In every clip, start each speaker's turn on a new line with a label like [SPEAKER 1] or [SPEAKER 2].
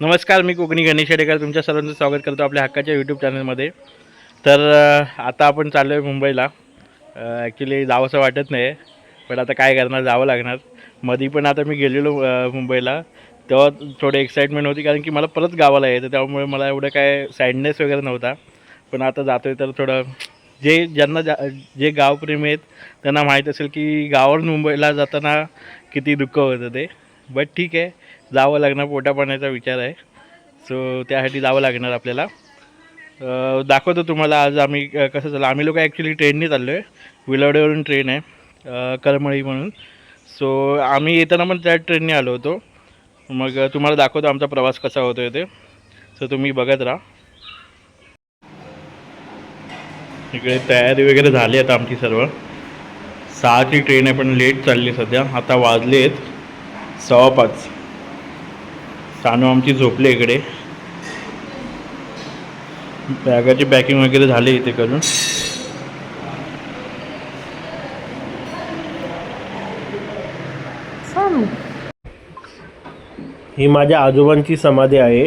[SPEAKER 1] नमस्कार मी कोकणी गणेश हेडेकर तुमच्या सर्वांचं स्वागत करतो आपल्या हक्काच्या यूट्यूब चॅनलमध्ये तर आता आपण चाललो आहे मुंबईला ॲक्च्युली जावंसं वाटत नाही पण आता काय करणार जावं लागणार. मधी पण आता मी गेलेलो मुंबईला. तेव्हा थोडी एक्साइटमेंट होती कारण की मला परत गावाला यायचं त्यामुळे मला एवढं काय सॅडनेस वगैरे नव्हता. पण आता जातो आहे तर थोडं जे ज्यांना जा जे गावप्रेमी आहेत त्यांना माहीत असेल की गावावरून मुंबईला जाताना किती दुःख होतं ते. बट ठीक आहे. जावं लागणार पोटापाण्याचा विचार आहे. सो त्यासाठी जावं लागणार आपल्याला. दाखवतो तुम्हाला आज आम्ही कसं झालं आम्ही लोक ॲक्च्युली ट्रेनने चाललो आहे विलवडेवरून ट्रेन आहे. करमळी म्हणून. सो आम्ही येताना पण त्या ट्रेनने आलो होतो. मग तुम्हाला दाखवतो आमचा प्रवास कसा होतो आहे ते. सो तुम्ही बघत राहा. इकडे तयारी वगैरे झाली आता आमची सर्व. सहाची ट्रेन आहे पण लेट चालली सध्या. आता वाजले आहेत सव्वा पाच सानू आमची झोपली इकडे. बॅगाची पॅकिंग वगैरे झाली इथे करून.
[SPEAKER 2] ही माझ्या आजोबांची समाधी आहे.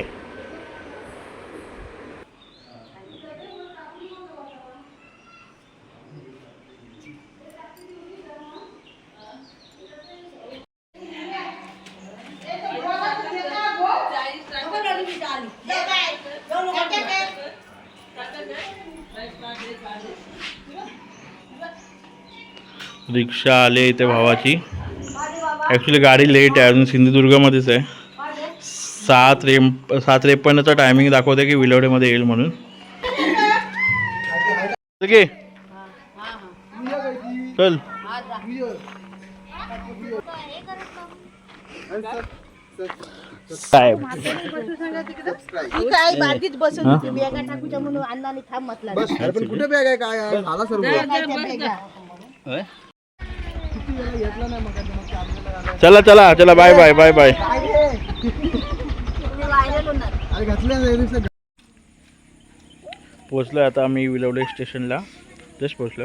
[SPEAKER 1] रिक्षा आले इथे भावाची. ॲक्च्युली गाडी लेट आहे अजून सिंधुदुर्गमध्येच आहे. सहा त्रे सहा त्रेपन्नचा टायमिंग दाखवते की विलवडेमध्ये येईल म्हणून. ओके चल. साहेब
[SPEAKER 3] कुठे बॅग आहे? काय आहे? झाला सर्व.
[SPEAKER 1] चला चला चला बाय बाय बाय बाय
[SPEAKER 3] अरे
[SPEAKER 1] पोचलो आता आम्ही विलवडे स्टेशनला. जस्ट पोचलो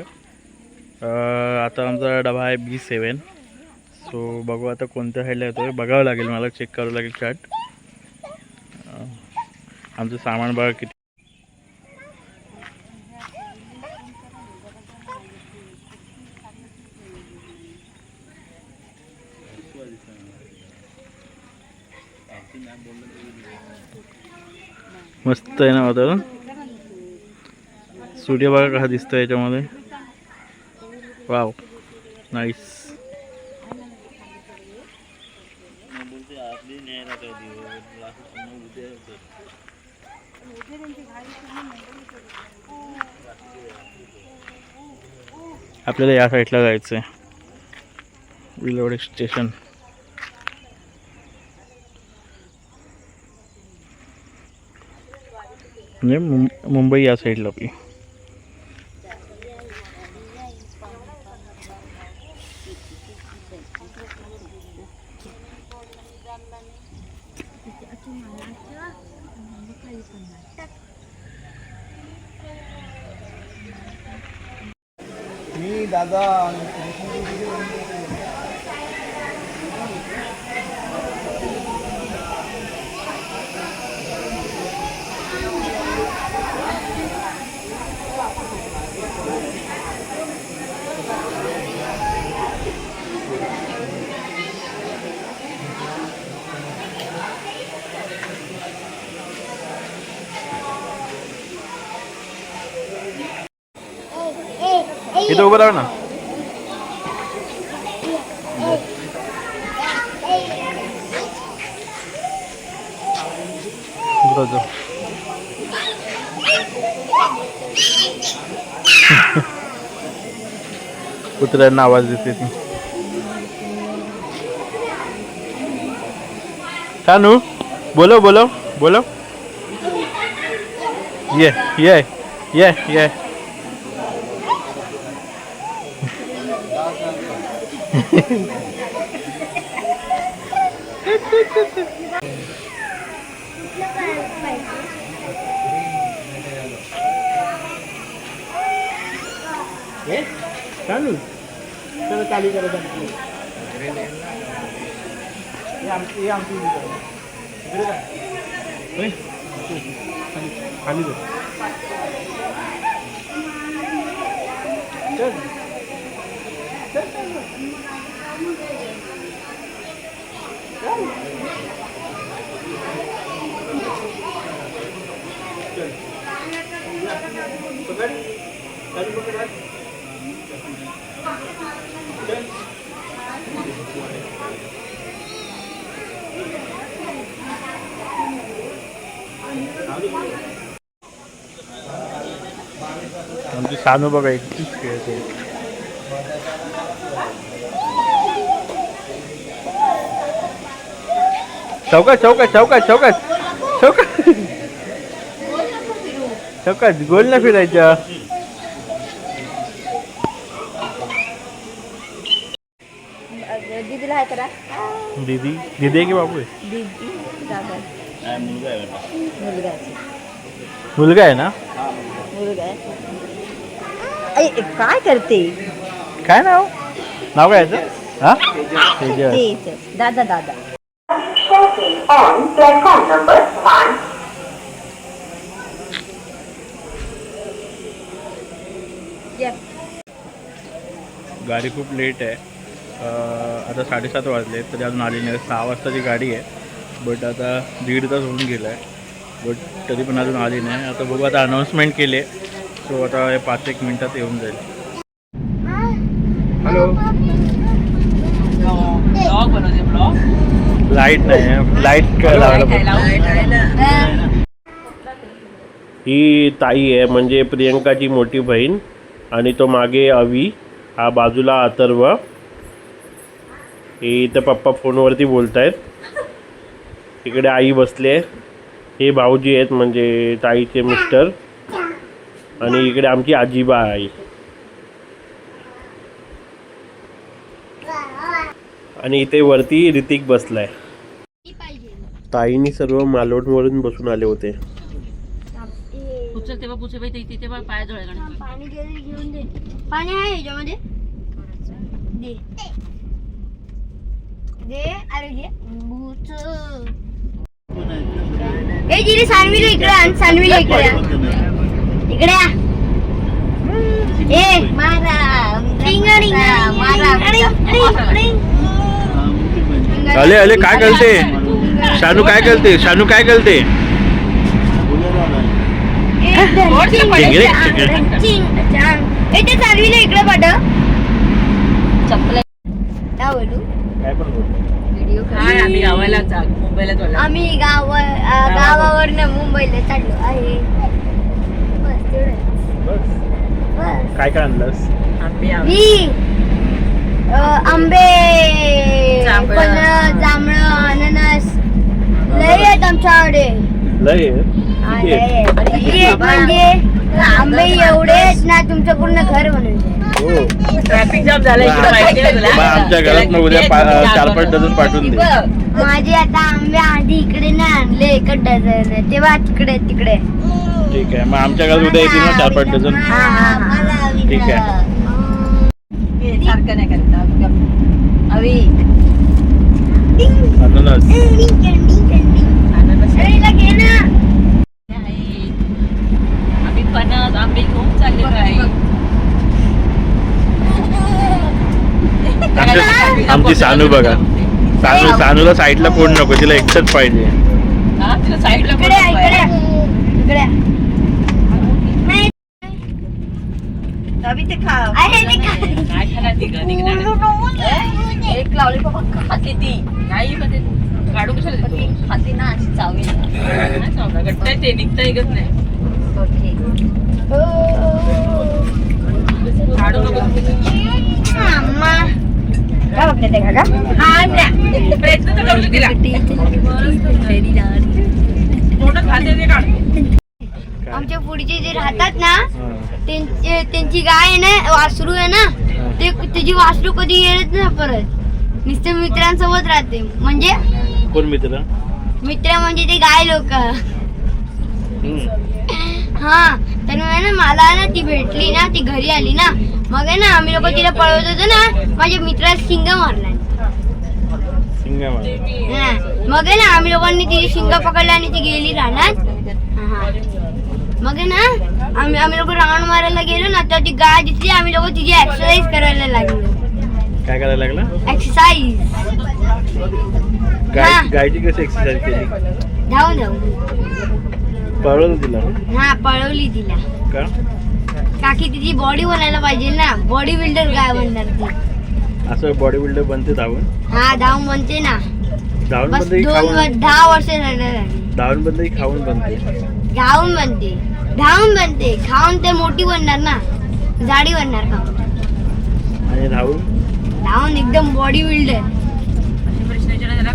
[SPEAKER 1] आता आमचा डबा आहे बी सेवन सो बघू आता कोणत्या साईडला येतो बघावं लागेल मला चेक करावं लागेल चार्ट आमचं सामान बघा किती मस्त आहे ना वातावरण? सूर्य बघा कसा दिसतोय याच्यामध्ये. वाव नाईस आपल्याला या साईडला जायचं आहे विलवडे स्टेशन म्हणजे मुं- मुंबई या साईडला आपली
[SPEAKER 3] मी दादा
[SPEAKER 1] इथं उभं राहा ना. कुत्र्यांना आवाज देते ती. कानू बोलो बोलो बोलो ये ये ये ये.
[SPEAKER 2] चालू चला चालू करा हे आमची हे आमची खाली जा.
[SPEAKER 1] आमची सानू बघा एकटीच खेळते चौकात चौकात चौकात चौकात. चौकात. चौकात. गोल ना फिरायच्या
[SPEAKER 4] दीदीला हाय करा.
[SPEAKER 1] दीदी दीदी आहे की बाबू आहे?
[SPEAKER 4] दीदी दादा. मुलगा आहे.
[SPEAKER 1] मुलगा आहे. ना?
[SPEAKER 4] मुलगा आहे. आई, काय करते?
[SPEAKER 1] काय नाव? नाव काय याचं? हा? तेजस.
[SPEAKER 4] तेच दादा. दादा
[SPEAKER 1] गाडी खूप लेट आहे. आता साडेसात वाजले तरी अजून आली नाही. सहा वाजताची गाडी आहे बट आता दीड तास होऊन गेला आहे बट तरी पण अजून आली नाही. आता बघू आता अनाऊन्समेंट केली. सो आता हे पाच एक मिनटात येऊन जाईल.
[SPEAKER 2] हॅलो
[SPEAKER 1] लाइट नाही लाइट लावायला.
[SPEAKER 2] ही ताई आहे म्हणजे प्रियंकाची मोठी बहीण आणि तो मागे अवी हा बाजूला अथर्व. हे इथं पप्पा फोनवरती बोलत आहेत इकडे आई बसले हे भाऊजी आहेत म्हणजे ताईचे मिस्टर. आणि इकडे आमची आजीबा आहे. आणि इथे वरती ऋतिक बसलाय. ताईनी सर्व मालवणवरून बसून आले होते.
[SPEAKER 5] उचल तेव्हा पुढचे बाई ते तेव्हा पाय जोडायला लागणार.
[SPEAKER 6] पाणी घे- घेऊन दे. पाणी आहे ह्याच्यामध्ये दे. दे अरे घे. भूत. ए जिरे सानवीला इकडे आण सानवीला इकडे. ए मारा रिंग रिंग मारा रिंग. रिंग
[SPEAKER 1] अले अले काय करते? शानू काय करते? शानू काय करते?
[SPEAKER 6] इकडे
[SPEAKER 5] चप्पल
[SPEAKER 6] काय बोलू
[SPEAKER 5] आम्ही गावाला मुंबईला जोडला
[SPEAKER 6] आम्ही गाव गावावरनं मुंबईला चाललो आहे. बस तेवढं बस.
[SPEAKER 2] काय काय आणलंस?
[SPEAKER 5] आंबे आंबे. जांभळं
[SPEAKER 6] अननस लय आहेत आमच्याकडे
[SPEAKER 2] लय.
[SPEAKER 6] हा,
[SPEAKER 2] आहे?
[SPEAKER 6] आहेत. म्हणजे आंबे एवढे आहेत ना तुमचं पूर्ण घर जाईल.
[SPEAKER 2] हो.
[SPEAKER 5] ट्रॅफिक जाम झाला इकडे माहिती आहे तुला?
[SPEAKER 1] मग आमच्या घरात मग उद्या पा- चार पाच डझन पाठवून दे.
[SPEAKER 6] माझे आता आंबे आधी इकडे नाही आणले एकच डझन तेव्हा तिकडे तिकडे.
[SPEAKER 1] ठीक आहे. मग आमच्या घरात उद्या येतील ना चार पाच डझन?
[SPEAKER 6] हा हा हा.
[SPEAKER 1] ठीक आहे.
[SPEAKER 5] हे सारखं नाही करत. अवी
[SPEAKER 1] अननस
[SPEAKER 5] अननस
[SPEAKER 6] अरे हिला घे ना
[SPEAKER 5] आहे. आम्ही फणस आंबे घेऊन चाललेलो आहे
[SPEAKER 1] आमची सानू बघा सानू सानूला साईडला कोण नको तिला एकटंच पाहिजे
[SPEAKER 5] हा, तिला साईडला.
[SPEAKER 6] नाही. ते खा.
[SPEAKER 5] काय खाणार ती. एक लॉलीपॉप खाते ती नाही खाते काढू कशाला देतो? खाते ना अशी चावेल नाही आहे ते निघता निघत नाही. काढू नको.
[SPEAKER 6] अम्मा. काय बघते ते काका? हा ना.
[SPEAKER 5] प्रयत्न तर करू तिला तोंडात खाते ते काढ.
[SPEAKER 6] आमच्या पुढचे जे राहतात ना त्यांचे त्यांची गाय आहे ना वासरू आहे ना ते त्याची वासरू कधी येत ना परत. नुसते मित्रांसोबत राहते. म्हणजे
[SPEAKER 1] कोण मित्र?
[SPEAKER 6] मित्र म्हणजे ते गाय लोक. हा तर ना मला ना ती भेटली ना ती घरी आली ना मग आहे ना आम्ही लोक तिला पळवत होतो ना माझ्या मित्राला शिंग मारला.
[SPEAKER 1] सिंगा.
[SPEAKER 6] मग आहे ना आम्ही लोकांनी तिची शिंग पकडली आणि ती गेली राहणार मग ना आम्ही आम्ही लोक राऊंड मारायला गेलो ना तर ती गाय दिसली आम्ही लोक तिची एक्सरसाइज करायला लागलो.
[SPEAKER 1] काय करायला लागला?
[SPEAKER 6] एक्सरसाइज
[SPEAKER 1] गाय
[SPEAKER 6] हा.
[SPEAKER 1] गायची कशी एक्सरसाइज केली?
[SPEAKER 6] धावून धावून
[SPEAKER 1] पळवलं तिला?
[SPEAKER 6] हा पळवली तिला.
[SPEAKER 1] का?
[SPEAKER 6] काकी तिची बॉडी बनायला पाहिजे ना. बॉडी बिल्डर काय बनणार ती.
[SPEAKER 1] असं बॉडी बिल्डर बनते धावून?
[SPEAKER 6] हा धावून बनते ना.
[SPEAKER 1] धावून
[SPEAKER 6] बस
[SPEAKER 1] बनते की
[SPEAKER 6] दोन
[SPEAKER 1] खाऊन?
[SPEAKER 6] दहा वर्ष झालं
[SPEAKER 1] धावून बनते की खाऊन बनते?
[SPEAKER 6] धावून बनते. धावून बनते. खाऊन ते मोठी बनणार ना. जाडी बनणार खाऊन.
[SPEAKER 1] आणि धावून?
[SPEAKER 6] धावून एकदम बॉडी बिल्डर
[SPEAKER 5] प्रश्न विचारा जरा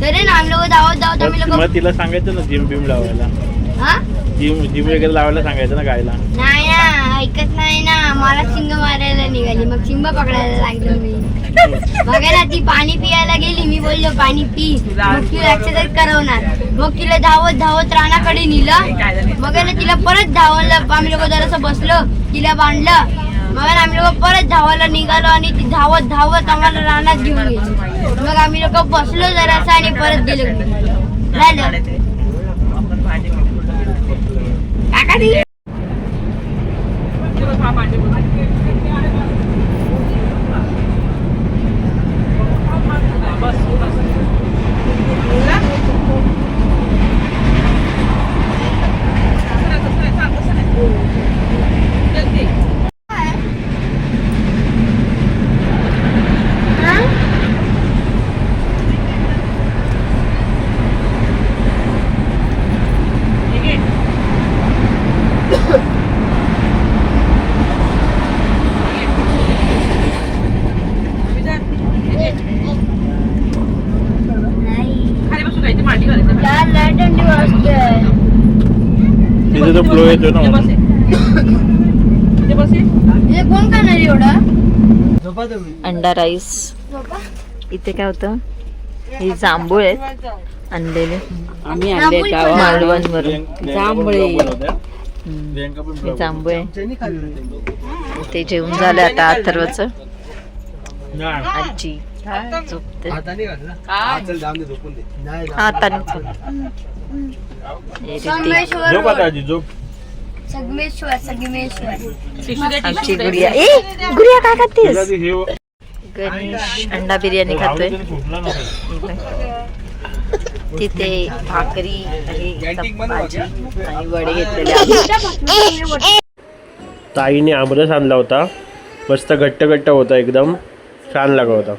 [SPEAKER 6] तरी ना आम्ही लोक धावत धावत आम्ही लोक
[SPEAKER 1] मग तिला सांगायचं ना जिम बिम लावायला.
[SPEAKER 6] हा?
[SPEAKER 1] जिम जिम वगैरे लावायला सांगायचं ना गायला.
[SPEAKER 6] नाही ना ऐकत नाही ना. मला शिंग मारायला निघाली. मग शिंग पकडायला लागलो मी. बघा ना ती पाणी पियाला गेली. मी बोललो पाणी पी. मग तिला एक्सरसाइज करवणार मग तिला धावत धावत रानाकडे नेलं. मग ना तिला परत धावायला आम्ही लोक जरासं बसलो. तिला बांधलं. मग आम्ही लोक परत धावायला निघालो आणि ती धावत धावत आम्हाला रानात घेऊन गेली. मग आम्ही लोक बसलो जरासा आणि परत गेलो. झालं. बस ती
[SPEAKER 5] खाली बसून काय ते मांडी घालायचं
[SPEAKER 6] चार लाइट थंडी वाजते
[SPEAKER 1] तिथे तो फ्लो येतो ना
[SPEAKER 6] हे कोण एवढं?
[SPEAKER 5] अंडा राईस. इथे काय होतं? हे जांभूळ आहेत. आणलेले.
[SPEAKER 4] आम्ही
[SPEAKER 6] आणले गावात.
[SPEAKER 5] मालवणवरून.
[SPEAKER 1] प्रियंका-
[SPEAKER 5] जांभळे. जांभूळ. ते जेवण झालं आता अथर्वच. आजी. झोपते.
[SPEAKER 3] हाताने घातला हा, चल जाऊन दे झोपून दे. नाही जाऊ.
[SPEAKER 5] आता हे रिद्धी.
[SPEAKER 6] संगमेश्वर
[SPEAKER 1] झोप आता आजी झोप.
[SPEAKER 6] संगमेश्वर संगमेश्वर.
[SPEAKER 5] आमची गुडिया. ए गुडिया काय खातेस?
[SPEAKER 1] तिला ती हे.
[SPEAKER 5] गणेश अंडा बिर्याणी खातोय.
[SPEAKER 1] फुटलं नसेल.
[SPEAKER 5] तिथे भाकरी आणि वडे घेतलेले आहेत.
[SPEAKER 2] ताईने आमरस आणला होता. मस्त घट्ट घट्ट होता एकदम. छान लागत होता.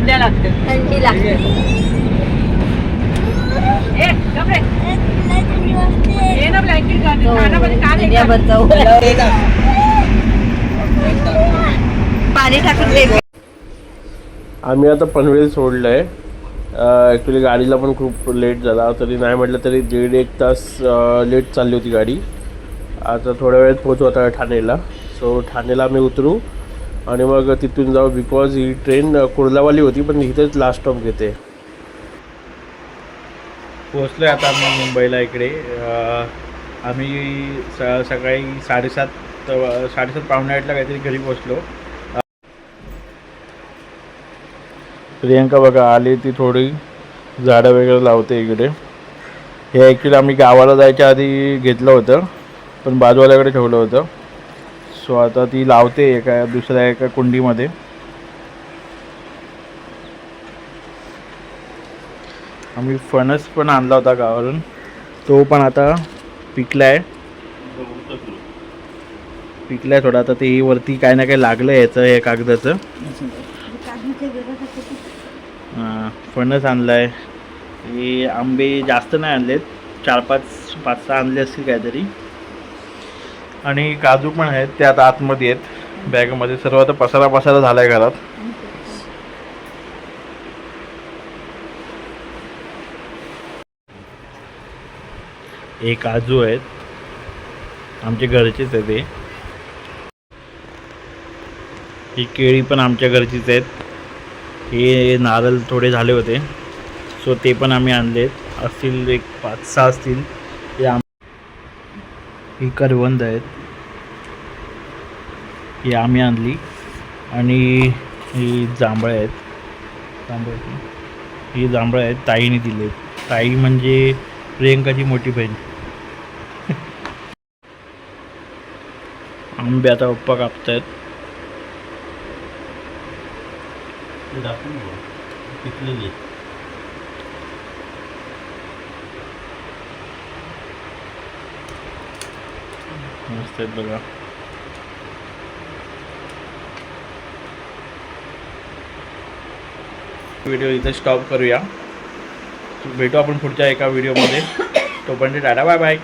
[SPEAKER 5] थंड्या लागते
[SPEAKER 6] थंडी लागते.
[SPEAKER 5] पाणी टाकून दे.
[SPEAKER 2] आम्ही आता पनवेल सोडलं आहे ॲक्च्युली गाडीला पण खूप लेट झाला. तरी नाही म्हटलं तरी दीड एक तास लेट चालली होती गाडी. आता थोड्या वेळात पोहोचू आता ठाणेला. सो ठाणेला आम्ही उतरू. आणि मग तिथून जाऊ बिकॉज ही ट्रेन कुर्लावाली होती पण इथेच लास्ट स्टॉप घेते.
[SPEAKER 1] पोहोचलोय आता आम्ही मुंबईला इकडे. आम्ही स सकाळी साडेसात साडेसात पावणे आठला काहीतरी घरी पोहोचलो. प्रियंका बघा आली ती थोडी. झाडं वगैरे लावते इकडे. हे ॲक्च्युली आम्ही गावाला जायच्या आधी घेतलं होतं पण बाजूवाल्याकडे ठेवलं होतं. सो आता ती लावते एका दुसऱ्या एका कुंडीमध्ये. आम्ही फणस पण आणला होता गावावरून. तो पण आता पिकलाय. पिकलाय थोडा आता ते वरती काय ना काय लागलं याचं हे कागदाचं. हां, फणस आणलाय. हे आंबे जास्त नाही आणलेत. चार पाच पाच सहा आणले असतील काहीतरी. आणि काजू पण आहेत ते आता आतमध्ये आहेत. बॅगमध्ये सर्व आता पसारा पसारा झालाय घरात. हे काजू आहेत. आमचे घरचेच आहे ते ही केळी पण आमच्या घरचीच आहेत. हे नारळ थोडे झाले होते. सो ते पण आम्ही आणलेत. असतील एक पाच सहा असतील. ही करवंद आहेत. ही आम्ही आणली. आणि ही जांभळं आहेत. जांभळ ही जांभळं आहेत. ताईने दिले ताई म्हणजे प्रियंकाची मोठी बहीण. आंबे आता पप्पा कापतायत. मस्त आहेत बघा व्हिडिओ इथे स्टॉप करूया. भेटू आपण पुढच्या एका व्हिडिओमध्ये तोपर्यंत टाटा बाय बाय